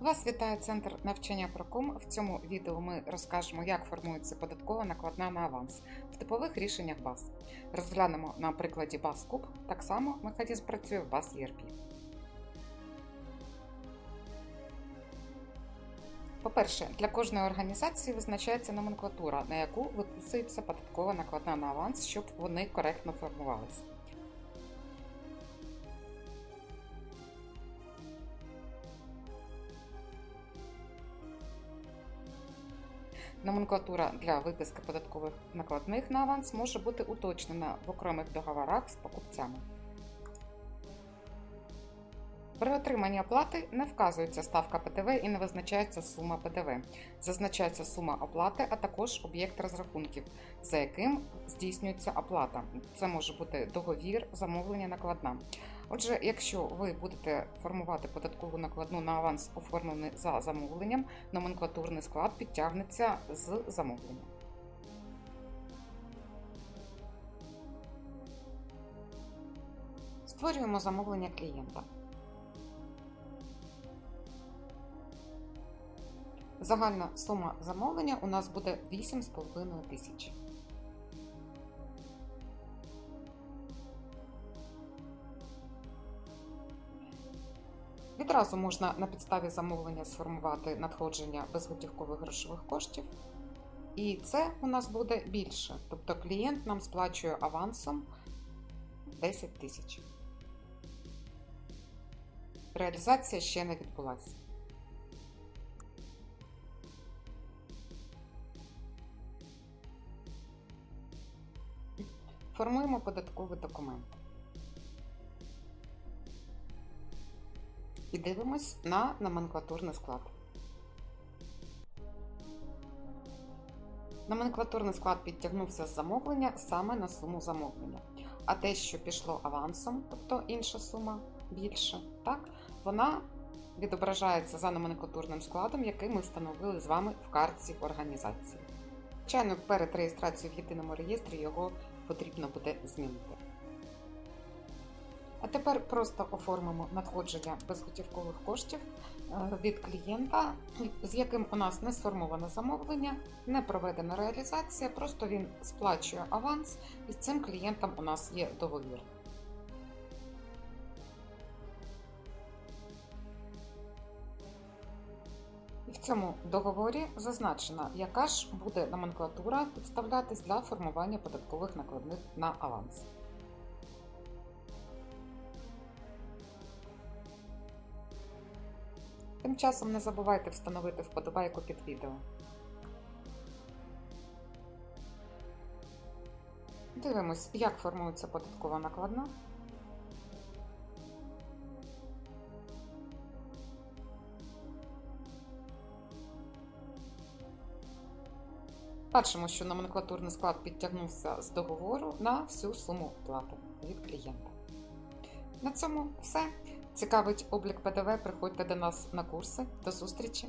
Вас вітає центр навчання Проком. В цьому відео ми розкажемо, як формується податкова накладна на аванс в типових рішеннях БАС. Розглянемо на прикладі БАС Куб. Так само механізм працює в БАС ERP. По-перше, для кожної організації визначається номенклатура, на яку виписується податкова накладна на аванс, щоб вони коректно формувалися. Номенклатура для виписки податкових накладних на аванс може бути уточнена в окремих договорах з покупцями. При отриманні оплати не вказується ставка ПДВ і не визначається сума ПДВ. Зазначається сума оплати, а також об'єкт розрахунків, за яким здійснюється оплата. Це може бути договір, замовлення, накладна. Отже, якщо ви будете формувати податкову накладну на аванс, оформлений за замовленням, номенклатурний склад підтягнеться з замовленням. Створюємо замовлення клієнта. Загальна сума замовлення у нас буде 8,5 тисяч. Відразу можна на підставі замовлення сформувати надходження безготівкових грошових коштів. І це у нас буде більше. Тобто клієнт нам сплачує авансом 10 тисяч. Реалізація ще не відбулася. Формуємо податковий документ. І дивимось на номенклатурний склад. Номенклатурний склад підтягнувся з замовлення саме на суму замовлення. А те, що пішло авансом, тобто інша сума більше, так, вона відображається за номенклатурним складом, який ми встановили з вами в картці організації. Звичайно, перед реєстрацією в єдиному реєстрі його потрібно буде змінити. А тепер просто оформимо надходження безготівкових коштів е, від клієнта, з яким у нас не сформоване замовлення, не проведена реалізація, просто він сплачує аванс, і з цим клієнтом у нас є договір. І в цьому договорі зазначено, яка ж буде номенклатура підставлятись для формування податкових накладних на аванс. Тим часом не забувайте встановити вподобайку під відео. Дивимось, як формується податкова накладна. Бачимо, що номенклатурний склад підтягнувся з договору на всю суму оплати від клієнта. На цьому все. Цікавить облік ПДВ. Приходьте до нас на курси. До зустрічі!